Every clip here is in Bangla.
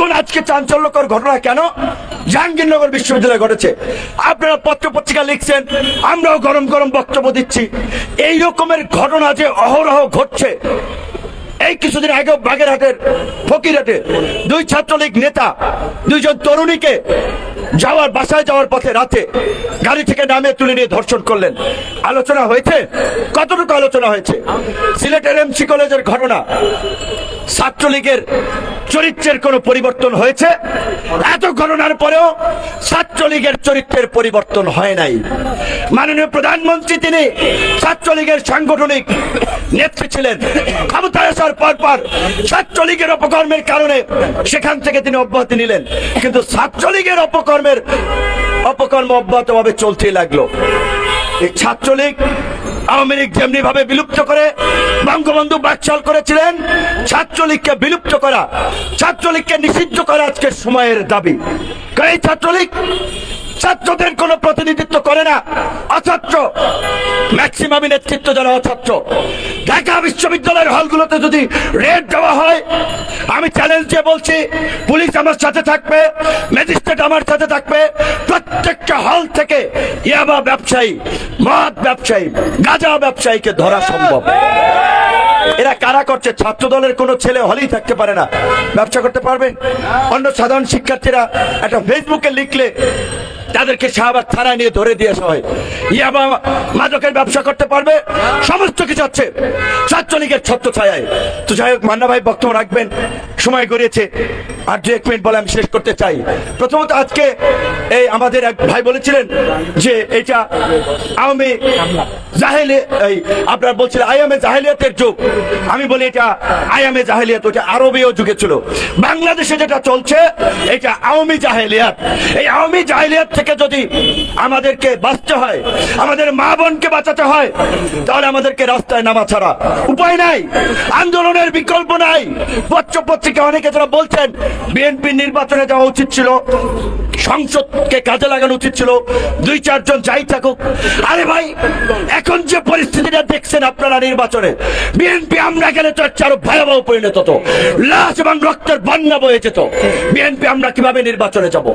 এখন আজকে চাঞ্চল্যকর ঘটনা কেন? জাহাঙ্গীরনগর বিশ্ববিদ্যালয়ে ঘটেছে। আপনারা পত্র পত্রিকা লিখছেন, আমরাও গরম গরম বক্তব্য দিচ্ছি। এই রকমের ঘটনা যে অহরহ ঘটছে, এই কিছুদিন আগে বাগেরহাটের ফকিরহাটে দুই ছাত্রলীগ নেতা, দুইজন তরুণীকে যাওয়ার, বাসায় যাওয়ার পথে রাতে গাড়ি থেকে নামে তুলে নিয়ে ধর্ষণ করলেন। আলোচনা হয়েছে? কতটুকু আলোচনা হয়েছে? সিলেটের এমসি কলেজের ঘটনা। ছাত্রলীগের চরিত্রের কোনো পরিবর্তন হয়েছে? এত ঘটনার পরেও ছাত্রলীগের চরিত্রের পরিবর্তন হয় নাই। মাননীয় প্রধানমন্ত্রী তিনি ছাত্রলীগের সাংগঠনিক নেত্রী ছিলেন। ক্ষমতায় আসার পর পর ছাত্রলীগের অপকর্মের কারণে সেখান থেকে তিনি অব্যাহতি নিলেন। কিন্তু ছাত্রলীগের অপকর্মের অপকর্ম অব্যাহতভাবে চলতেই লাগল। এই ছাত্রলীগ আওয়ামী লীগ যেমনি ভাবে বিলুপ্ত করে, বঙ্গবন্ধু বাচ্চাল করেছিলেন, ছাত্রলীগকে বিলুপ্ত করা, ছাত্রলীগকে নিষিদ্ধ করা আজকের সময়ের দাবি। কারণ ছাত্রলীগ? ছাত্রদের কোনো প্রতিনিধিত্ব করে না। অছাত্র। ম্যাক্সিমাম নেতৃত্ব যারা অছাত্র। ঢাকা বিশ্ববিদ্যালয়ের হলগুলোতে যদি রেড দেওয়া হয়, আমি চ্যালেঞ্জ দিয়ে বলছি, পুলিশ আমার সাথে থাকবে ম্যাজিস্ট্রেট আমার সাথে থাকবে, প্রত্যেকটা হল থেকে ইয়াবা ব্যবসায়ী, মদ ব্যবসায়ী, গাঁজা ব্যবসায়ীকে ধরা সম্ভব। এরা কারা করছে? ছাত্র দলের কোনো ছেলে হলেই থাকতে পারে না। ব্যবসা করতে পারবে? অন্য সাধারণ শিক্ষার্থীরা একটা ফেসবুকে লিখলে তাদেরকে শাহবাগ থানায় নিয়ে ধরে দিয়ে আসা হয়। ইয়াবা মাদকের ব্যবসা করতে পারবে? সমস্ত কিছু হচ্ছে ছাত্রলীগের ছত্র ছায় তো যাই হোক, মান্না ভাই বক্তব্য রাখবেন। সময় গড়িয়েছে। আর দু এক মিনিট বলে আমি শেষ করতে চাই। প্রথমত আজকে এই আমাদের এক ভাই বলেছিলেন যে এটা আওয়ামী জাহেলে এই আপনার বলছিলেন আয়ামে জাহেলিয়াতের যুগ। আমি বলি, এটা আয়ামে জাহেলিয়াত। ওটা আরবীয় যুগে ছিল। বাংলাদেশে যেটা চলছে, এটা আওয়ামী জাহেলিয়াত। এই আওয়ামী জাহেলিয়াত থেকে যদি আমাদেরকে বাঁচতে হয়, আমাদের মা বোনকে বাঁচাতে হয়, তাহলে আমাদেরকে রাস্তায় নামা ছাড়া উপায় নাই, আন্দোলনের বিকল্প নাই। পত্র পত্রিকা অনেকে যারা বলছেন, বিএনপি নির্বাচনে যাওয়া উচিত ছিল। সংসদকে কাজে লাগানো উচিত ছিল। দুই, চারজন যাই থাকুক। আরে ভাই, এখন যে পরিস্থিতিটা দেখছেন আপনারা নির্বাচনে, বিএনপি আমরা গেলে তো আরও ভয়াবহ পরিণত হতো। লাশ এবং রক্তের বন্যা বয়ে যেত। বিএনপি আমরা কীভাবে নির্বাচনে যাব?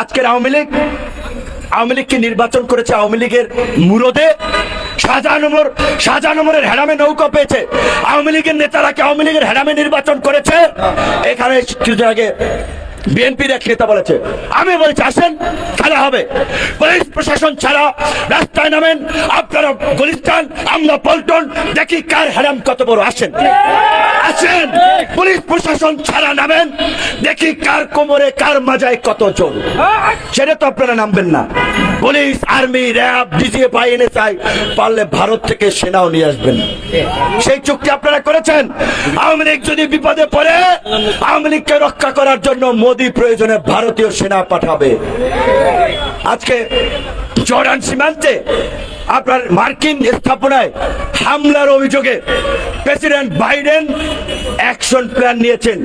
আজকের আওয়ামী লীগ, আওয়ামী লীগকে নির্বাচন করেছে আওয়ামী লীগের মুরদে? শাহজাহানমর শাহজাহানমরের হেরামে নৌকা পেয়েছে। আওয়ামী লীগের নেতারা কি আওয়ামী লীগের হেরামে নির্বাচন করেছে? এখানে কিছুদিন আগে বিএনপির এক নেতা বলেছে, আমি বলছি, আসেন, খেলা হবে। পুলিশ প্রশাসন ছাড়া রাস্তায় নামেন, আপনারা গুলিস্তান আমরা পল্টন, দেখি কার হারাম কত বড়, আসেন। আসেন, পুলিশ প্রশাসন ছাড়া নামেন, দেখি কার কোমরে, কার মাজায় কত জোর সেটা তো আপনারা নামবেন না। Police, army, RAB DGFI NSI পারলে ভারত থেকে সেনাও নিয়ে আসবেন। সেই চুক্তি আপনারা করেছেন। আওয়ামী লীগ যদি বিপদে পড়ে, আওয়ামী লীগকে রক্ষা করার জন্য মোদী প্রয়োজনে ভারতীয় সেনা পাঠাবে। আজকে জর্ডান সীমান্তে আপনার মার্কিন স্থাপনায় হামলার অভিযোগে প্রেসিডেন্ট বাইডেন অ্যাকশন প্ল্যান নিয়েছেন।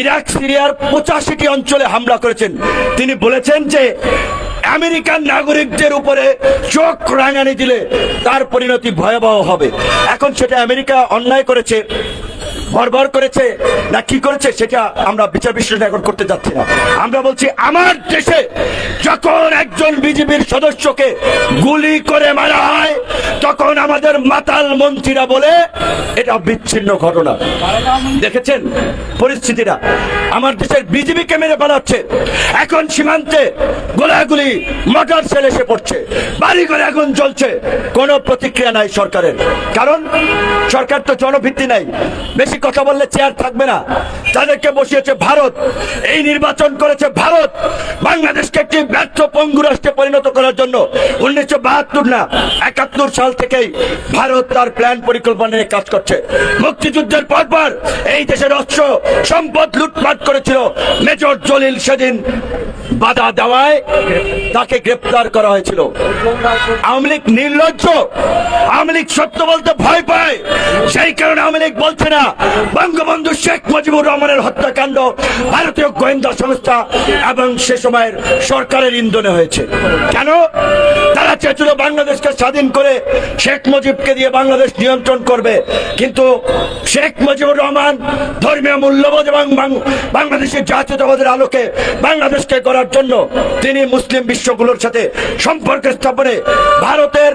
ইরাক, সিরিয়ার পঁচাশিটি অঞ্চলে হামলা করেছেন। তিনি বলেছেন যে আমেরিকান নাগরিকদের উপরে চোখ রাঙানি দিলে তার পরিণতি ভয়াবহ হবে। এখন সেটা আমেরিকা অন্যায় করেছে। বর্বর করেছে, না কি করেছে, সেটা আমরা বিচার বিশ্লেষণ এখন করতে যাচ্ছি না। আমরা বলছি, আমার দেশে যখন একজন বিজেপির সদস্যকে গুলি করে মারা হয়, তখন আমাদের মাতাল মন্ত্রীরা বলে, এটা বিচ্ছিন্ন ঘটনা। দেখেছেন পরিস্থিতিটা? আমার দেশের বিজেপিকে মেরে পালাচ্ছে এখন সীমান্তে গোলাগুলি মোটর সেল এসে পড়ছে। বাড়ি করে এখন চলছে কোনো প্রতিক্রিয়া নাই সরকারের। কারণ সরকার তো জনভিত্তি নাই। বেশি কথা বললে চেয়ার থাকবে না। তাদেরকে বসিয়েছে ভারত, এই নির্বাচন করেছে ভারত, বাংলাদেশকে একটি ব্যর্থ পঙ্গু রাষ্ট্রে পরিণত করার জন্য। উনিশশো বাহাত্তর না, একাত্তর সাল থেকেই ভারত তার প্ল্যান পরিকল্পনা নিয়ে কাজ করছে। মুক্তিযুদ্ধের পর পর এই দেশের অস্ত্র সম্পদ লুটপাট করেছিল মেজর জলিল সেদিন। বাধা দেওয়ায় তাকে গ্রেপ্তার করা হয়েছিল। আওয়ামী লীগ নির্লজ্জ আমলিক সত্য বলতে ভয় পায়। সেই কারণে আমলিক বলছে না, বঙ্গবন্ধু শেখ মুজিবুর রহমানের হত্যাকাণ্ড ভারতীয় গোয়েন্দা সংস্থা এবং সে সময়ের সরকারের ইন্ধনে হয়েছে। কেন? চেয়েছিল বাংলাদেশকে স্বাধীন করে শেখ মুজিবকে দিয়ে বাংলাদেশ নিয়ন্ত্রণ করবে। কিন্তু শেখ মুজিবুর রহমান ধর্মীয় মূল্যবোধ এবং বাংলাদেশের জাতীয়তাবাদের আলোকে বাংলাদেশকে করার জন্য তিনি মুসলিম বিশ্বগুলোর সাথে সম্পর্ক স্থাপনে ভারতের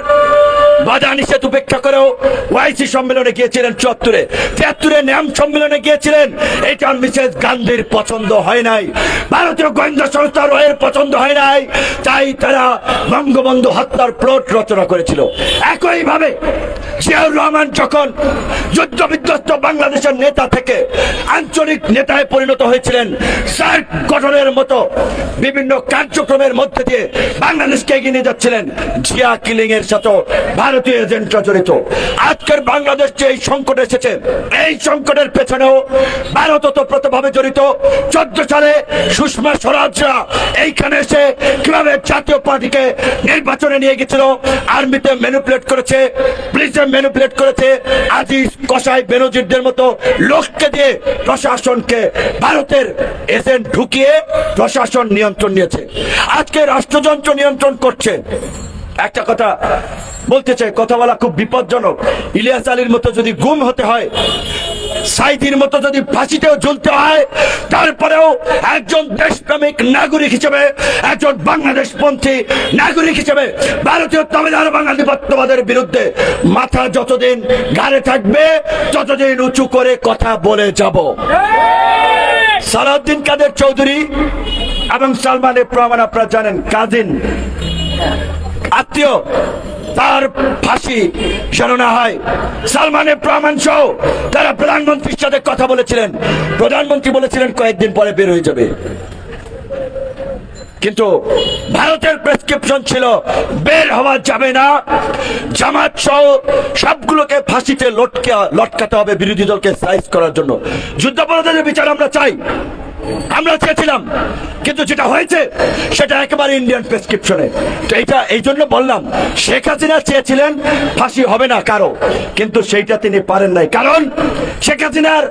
বাধা নিষেধ উপেক্ষা করেও ওয়াইসি সম্মেলনে গিয়েছিলেন চুয়াত্তরে। তিয়াত্তরে ন্যাম সম্মেলনে গিয়েছিলেন। এটা মিসেস গান্ধীর পছন্দ হয় নাই। ভারতীয় গোয়েন্দা সংস্থা রয়ের পছন্দ হয় নাই। তাই তারা বঙ্গবন্ধু হত্যার প্লট রচনা করেছিল। একইভাবে জিয়াউর রহমান যখন যুদ্ধ বিধ্বস্ত বাংলাদেশের নেতা থেকে আঞ্চলিক নেতায় পরিণত হয়েছিলেন, সার্ক গঠনের মতো বিভিন্ন কার্যক্রমের মধ্যে দিয়ে বাংলাদেশকে এগিয়ে নিয়ে যাচ্ছিলেন। জিয়া কিলিং এর সাথে ভারতীয় এজেন্টরা জড়িত। আজকের বাংলাদেশ যে এই সংকট এসেছে, এই সংকটের পেছনেও ভারত ওতপ্রোতভাবে জড়িত। চোদ্দ সালে সুষমা স্বরাজরা এইখানে এসে কীভাবে জাতীয় পার্টিকে নির্বাচনে নিয়ে গেছিল, আর্মিতে ম্যানিপুলেট করেছে, পুলিশে ম্যানিপুলেট করেছে, আজিজ, কসাই, বেনজিরদের মতো লোককে দিয়ে প্রশাসনকে ভারতের এজেন্ট ঢুকিয়ে প্রশাসন নিয়ন্ত্রণ নিয়েছে। আজকে রাষ্ট্রযন্ত্র নিয়ন্ত্রণ করছে। একটা কথা বলতে চাই, কথা বলা খুব বিপজ্জনক। ইলিয়াস আলীর মতো যদি গুম হতে হয় সাইদির মতো যদি ফাঁসিতেও ঝুলতে হয়, তারপরেও একজন দেশপ্রেমিক নাগরিক হিসেবে, একজন বাংলাদেশপন্থী নাগরিক হিসেবে, ভারতীয় তামিলনাড়ু বাঙালিপত্যবাদের বিরুদ্ধে মাথা যতদিন গাড়ে থাকবে, ততদিন উঁচু করে কথা বলে যাব। সালাউদ্দিন কাদের চৌধুরী এবং সালমানের প্রমাণ আপনারা জানেন, কাজিন। আত্মীয় ফাঁসি যেন না হয়। সালমানের প্রমাণ সহ তারা প্রধানমন্ত্রীর সাথে কথা বলেছিলেন। প্রধানমন্ত্রী বলেছিলেন, কয়েকদিন পরে বের হয়ে যাবে। কিন্তু ভারতের প্রেসক্রিপশন ছিল, বের হওয়া যাবে না। জামাত সহ সবগুলোকে ফাঁসিতে লটকে লটকাতে হবে বিরোধী দলকে সাইজ করার জন্য। যুদ্ধাপরাধের বিচার আমরা চাই। আমরা চেয়েছিলাম, কিন্তু যেটা হয়েছে, সেটা একেবারে ইন্ডিয়ান প্রেসক্রিপশনে তো এটা এই জন্য বললাম, শেখ হাসিনা চেয়েছিলেন, ফাঁসি হবে না কারও। কিন্তু সেইটা তিনি পারেন নাই। কারণ, শেখ হাসিনার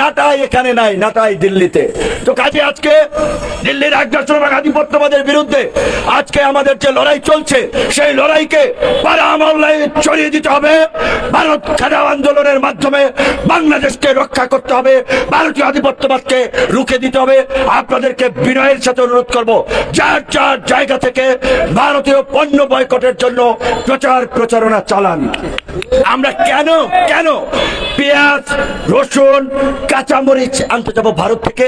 নাটাই এখানে নাই, নাটাই দিল্লিতে। তো কাজে আজকে দিল্লির আগ্রাসন এবং আধিপত্যবাদের বিরুদ্ধে আজকে আমাদের যে লড়াই চলছে, সেই লড়াইকে পারা ছড়িয়ে দিতে হবে। ভারত ছাড়া আন্দোলনের মাধ্যমে বাংলাদেশকে রক্ষা করতে হবে। ভারতীয় আধিপত্যবাদকে রুখে দিতে হবে। আপনাদেরকে বিনয়ের সাথে অনুরোধ করব। যার যার জায়গা থেকে ভারতীয় পণ্য বয়কটের জন্য প্রচার প্রচারণা চালান। আমরা কেন কেন পেঁয়াজ, রসুন, কাঁচামরিচ আনতে যাব ভারত থেকে?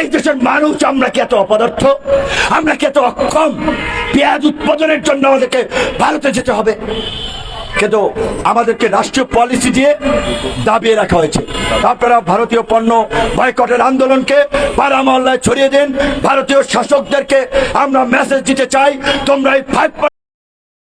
এই দেশের মানুষ আমরা কি এত অপদার্থ? আমরা কি এত অক্ষম? পেঁয়াজ উৎপাদনের জন্য আমাদেরকে ভারতে যেতে হবে। কিন্তু আমাদেরকে রাষ্ট্রীয় পলিসি দিয়ে দাবিয়ে রাখা হয়েছে? আপনারা ভারতীয় পণ্য বয়কটের আন্দোলনকে পাড়া মহল্লায় ছড়িয়ে দিন। ভারতীয় শাসকদেরকে আমরা মেসেজ দিতে চাই, তোমরা এই ফাইভ